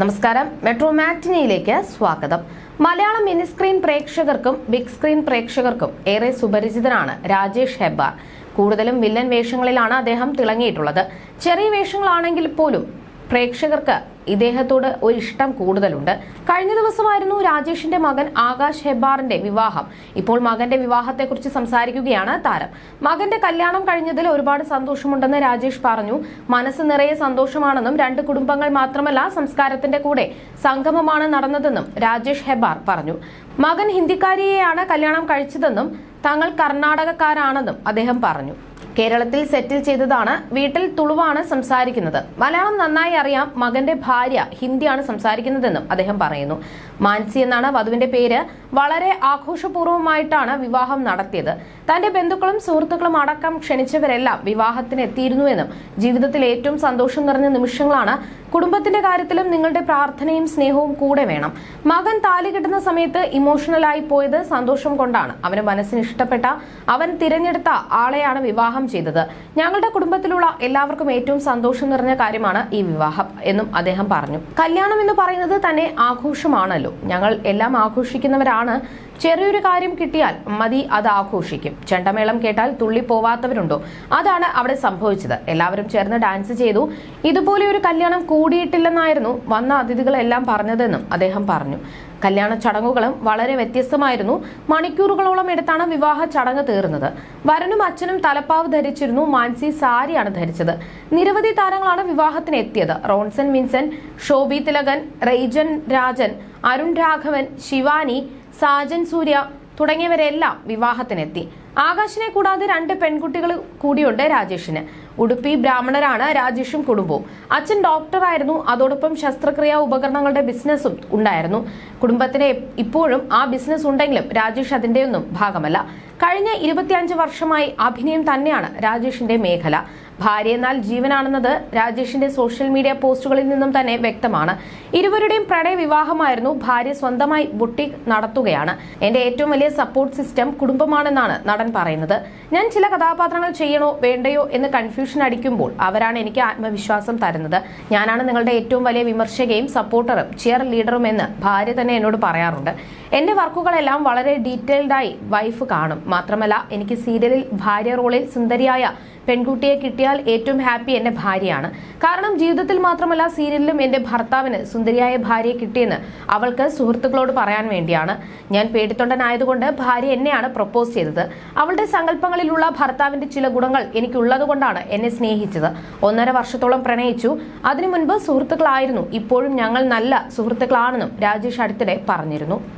നമസ്കാരം. മെട്രോ മാറ്റിനിയിലേക്ക് സ്വാഗതം. മലയാളം മിനി സ്ക്രീൻ പ്രേക്ഷകർക്കും ബിഗ് സ്ക്രീൻ പ്രേക്ഷകർക്കും ഏറെ സുപരിചിതനാണ് രാജേഷ് ഹെബ്ബാർ. കൂടുതലും വില്ലൻ വേഷങ്ങളിലാണ് അദ്ദേഹം തിളങ്ങിയിട്ടുള്ളത്. ചെറിയ വേഷങ്ങളാണെങ്കിൽ പോലും പ്രേക്ഷകർക്ക് ഇദ്ദേഹത്തോട് ഒരു ഇഷ്ടം കൂടുതലുണ്ട്. കഴിഞ്ഞ ദിവസമായിരുന്നു രാജേഷിന്റെ മകൻ ആകാശ് ഹെബാറിന്റെ വിവാഹം. ഇപ്പോൾ മകന്റെ വിവാഹത്തെക്കുറിച്ച് സംസാരിക്കുകയാണ് താരം. മകന്റെ കല്യാണം കഴിഞ്ഞതിൽ ഒരുപാട് സന്തോഷമുണ്ടെന്ന് രാജേഷ് പറഞ്ഞു. മനസ്സ് നിറയെ സന്തോഷമാണെന്നും രണ്ട് കുടുംബങ്ങൾ മാത്രമല്ല സംസ്കാരത്തിന്റെ കൂടെ സംഗമമാണ് നടന്നതെന്നും രാജേഷ് ഹെബാർ പറഞ്ഞു. മകൻ ഹിന്ദിക്കാരിയെയാണ് കല്യാണം കഴിച്ചതെന്നും തങ്ങൾ കർണാടകക്കാരാണെന്നും അദ്ദേഹം പറഞ്ഞു. കേരളത്തിൽ സെറ്റിൽ ചെയ്തതാണ്. വീട്ടിൽ തുളുവാണ് സംസാരിക്കുന്നത്. മലയാളം നന്നായി അറിയാം. മകന്റെ ഭാര്യ ഹിന്ദിയാണ് സംസാരിക്കുന്നതെന്നും അദ്ദേഹം പറയുന്നു. മാൻസി എന്നാണ് വധുവിന്റെ പേര്. വളരെ ആഘോഷപൂർവമായിട്ടാണ് വിവാഹം നടത്തിയത്. തന്റെ ബന്ധുക്കളും സുഹൃത്തുക്കളും അടക്കം ക്ഷണിച്ചവരെല്ലാം വിവാഹത്തിന് എത്തിയിരുന്നുവെന്നും ജീവിതത്തിൽ ഏറ്റവും സന്തോഷം നിറഞ്ഞ നിമിഷങ്ങളാണ്. കുടുംബത്തിന്റെ കാര്യത്തിലും നിങ്ങളുടെ പ്രാർത്ഥനയും സ്നേഹവും കൂടെ വേണം. മകൻ താലി കിട്ടുന്ന സമയത്ത് ഇമോഷണലായി പോയത് സന്തോഷം കൊണ്ടാണ്. അവന് മനസ്സിന് ഇഷ്ടപ്പെട്ട അവൻ തിരഞ്ഞെടുത്ത ആളെയാണ് വിവാഹം ചെയ്തത്. ഞങ്ങളുടെ കുടുംബത്തിലുള്ള എല്ലാവർക്കും ഏറ്റവും സന്തോഷം നിറഞ്ഞ കാര്യമാണ് ഈ വിവാഹം എന്നും അദ്ദേഹം പറഞ്ഞു. കല്യാണം എന്ന് പറയുന്നത് തന്നെ ആഘോഷമാണല്ലോ. ഞങ്ങൾ എല്ലാം ആഘോഷിക്കുന്നവരാണ് ചെറിയൊരു കാര്യം കിട്ടിയാൽ മതി അത് ആഘോഷിക്കും. ചെണ്ടമേളം കേട്ടാൽ തുള്ളി പോവാത്തവരുണ്ടോ? അതാണ് അവിടെ സംഭവിച്ചത്. എല്ലാവരും ചേർന്ന് ഡാൻസ് ചെയ്തു. ഇതുപോലെ ഒരു കല്യാണം കൂടിയിട്ടില്ലെന്നായിരുന്നു വന്ന അതിഥികളെല്ലാം പറഞ്ഞതെന്നും അദ്ദേഹം പറഞ്ഞു. കല്യാണ ചടങ്ങുകളും വളരെ വ്യത്യസ്തമായിരുന്നു. മണിക്കൂറുകളോളം എടുത്താണ് വിവാഹ ചടങ്ങ് തീർന്നത്. വരനും അച്ഛനും തലപ്പാവ് ധരിച്ചിരുന്നു. മാൻസി സാരിയാണ് ധരിച്ചത്. നിരവധി താരങ്ങളാണ് വിവാഹത്തിന് എത്തിയത് റോൺസൺ വിൻസൻ ഷോബി തിലകൻ റെയ്ജൻ രാജൻ. അരുൺ രാഘവൻ ശിവാനി സാജൻ സൂര്യ തുടങ്ങിയവരെല്ലാം വിവാഹത്തിനെത്തി. ആകാശിനെ കൂടാതെ രണ്ട് പെൺകുട്ടികൾ കൂടിയുണ്ട് രാജേഷിന്. ഉടുപ്പി ബ്രാഹ്മണരാണ് രാജേഷും കുടുംബവും. അച്ഛൻ ഡോക്ടറായിരുന്നു. അതോടൊപ്പം ശസ്ത്രക്രിയാ ഉപകരണങ്ങളുടെ ബിസിനസ്സും ഉണ്ടായിരുന്നു. കുടുംബത്തിന് ഇപ്പോഴും ആ ബിസിനസ് ഉണ്ടെങ്കിലും രാജേഷ് അതിന്റെയൊന്നും ഭാഗമല്ല. കഴിഞ്ഞ ഇരുപത്തിയഞ്ച് വർഷമായി അഭിനയം തന്നെയാണ് രാജേഷിന്റെ മേഖല. ഭാര്യ എന്നാൽ ജീവനാണെന്നത് രാജേഷിന്റെ സോഷ്യൽ മീഡിയ പോസ്റ്റുകളിൽ നിന്നും തന്നെ വ്യക്തമാണ്. ഇരുവരുടെയും പ്രണയ വിവാഹമായിരുന്നു ഭാര്യ സ്വന്തമായി ബുട്ടിക് നടത്തുകയാണ്. എന്റെ ഏറ്റവും വലിയ സപ്പോർട്ട് സിസ്റ്റം കുടുംബമാണെന്നാണ് നടൻ പറയുന്നത് ഞാൻ ചില കഥാപാത്രങ്ങൾ ചെയ്യണോ വേണ്ടയോ എന്ന് കൺഫ്യൂഷൻ അടിക്കുമ്പോൾ അവരാണ് എനിക്ക് ആത്മവിശ്വാസം തരുന്നത്. ഞാനാണ് നിങ്ങളുടെ ഏറ്റവും വലിയ വിമർശകയും സപ്പോർട്ടറും ചെയർ ലീഡറും എന്ന് ഭാര്യ തന്നെ എന്നോട് പറയാറുണ്ട്. എന്റെ വർക്കുകളെല്ലാം വളരെ ഡീറ്റെയിൽഡായി വൈഫ് കാണും. മാത്രമല്ല എനിക്ക് സീരിയലിൽ ഭാര്യ റോളിൽ സുന്ദരിയായ പെൺകുട്ടിയെ കിട്ടിയാൽ ഏറ്റവും ഹാപ്പി എന്റെ ഭാര്യയാണ്. കാരണം ജീവിതത്തിൽ മാത്രമല്ല സീരിയലിലും എന്റെ ഭർത്താവിന് സുന്ദരിയായ ഭാര്യയെ കിട്ടിയെന്ന് അവൾക്ക് സുഹൃത്തുക്കളോട് പറയാൻ വേണ്ടിയാണ്. ഞാൻ പേടിത്തൊണ്ടനായതുകൊണ്ട് ഭാര്യ എന്നെയാണ് പ്രപ്പോസ് ചെയ്തത്. അവളുടെ സങ്കല്പങ്ങളിലുള്ള ഭർത്താവിന്റെ ചില ഗുണങ്ങൾ എനിക്കുള്ളതുകൊണ്ടാണ് എന്നെ സ്നേഹിച്ചത്. ഒന്നര വർഷത്തോളം പ്രണയിച്ചു. അതിനു മുൻപ് സുഹൃത്തുക്കളായിരുന്നു. ഇപ്പോഴും ഞങ്ങൾ നല്ല സുഹൃത്തുക്കളാണെന്നും രാജേഷ് അടുത്തിടെ പറഞ്ഞിരുന്നു.